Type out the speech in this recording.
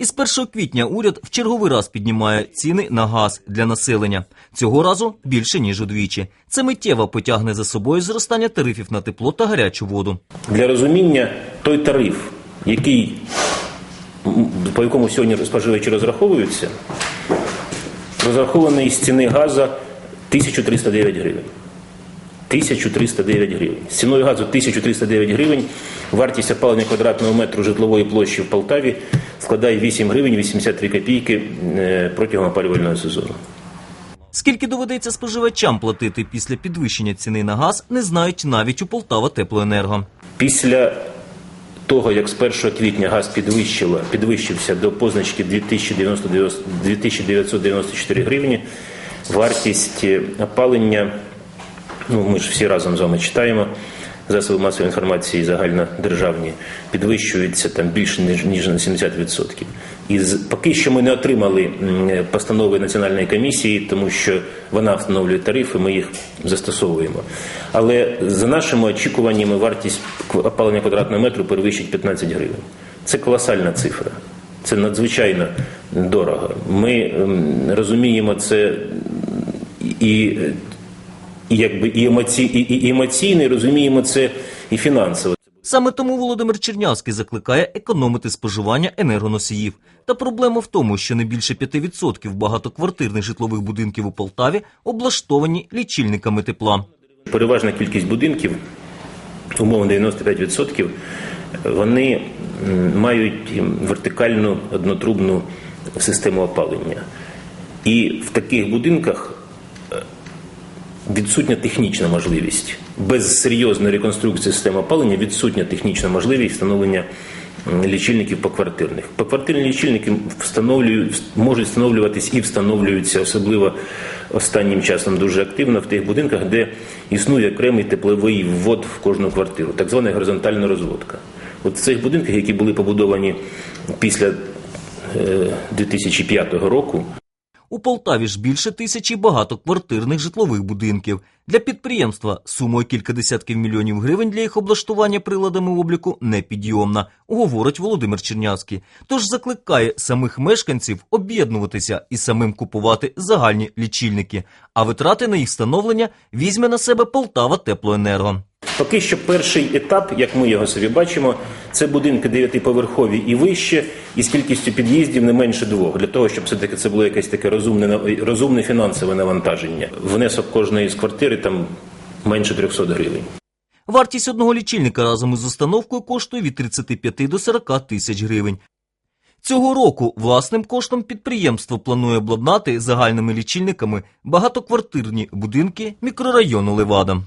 Із 1 квітня уряд в черговий раз піднімає ціни на газ для населення. Цього разу більше ніж удвічі. Це миттєво потягне за собою зростання тарифів на тепло та гарячу воду. Для розуміння той тариф, який, по якому сьогодні споживачі розраховуються, розрахований з ціни газу 1309 гривень. 1309 гривень. З ціною газу 1309 гривень вартість опалення квадратного метру житлової площі в Полтаві складає 8 гривень 83 копійки е, протягом опалювального сезону. Скільки доведеться споживачам платити після підвищення ціни на газ, не знають навіть у Полтава Теплоенерго. Після того, як з 1 квітня газ підвищило, підвищився до позначки 2994 гривні, вартість е, опалення, ну ми ж всі разом з вами читаємо, засоби масової інформації загальнодержавні, підвищується там більше ніж, ніж на 70%. І поки що ми не отримали постанови Національної комісії, тому що вона встановлює тарифи, ми їх застосовуємо. Але за нашими очікуваннями вартість опалення квадратного метру перевищить 15 гривень. Це колосальна цифра. Це надзвичайно дорого. Ми розуміємо це і якби і, емоці, і, і емоційно, і розуміємо це і фінансово. Саме тому Володимир Чернявський закликає економити споживання енергоносіїв. Та проблема в тому, що не більше 5% багатоквартирних житлових будинків у Полтаві облаштовані лічильниками тепла. Переважна кількість будинків, умовно 95%, вони мають вертикальну однотрубну систему опалення. І в таких будинках відсутня технічна можливість. Без серйозної реконструкції системи опалення відсутня технічна можливість встановлення лічильників поквартирних. Поквартирні лічильники встановлюють, можуть встановлюватись і встановлюються, особливо останнім часом дуже активно в тих будинках, де існує окремий тепловий ввод в кожну квартиру, так звана горизонтальна розводка. От в цих будинках, які були побудовані після е, 2005 року, У Полтаві ж більше тисячі багатоквартирних житлових будинків. Для підприємства сумою кілька десятків мільйонів гривень для їх облаштування приладами обліку непідйомна, говорить Володимир Чернявський. Тож закликає самих мешканців об'єднуватися і самим купувати загальні лічильники, а витрати на їх встановлення візьме на себе Полтава Теплоенерго. Поки що перший етап, як ми його собі бачимо, це будинки дев'ятиповерхові і вище, і з кількістю під'їздів не менше двох, для того, щоб все-таки це було якесь таке розумне, розумне фінансове навантаження. Внесок кожної з квартири там менше 300 гривень. Вартість одного лічильника разом із установкою коштує від 35 до 40 тисяч гривень. Цього року власним коштом підприємство планує обладнати загальними лічильниками багатоквартирні будинки мікрорайону Левада.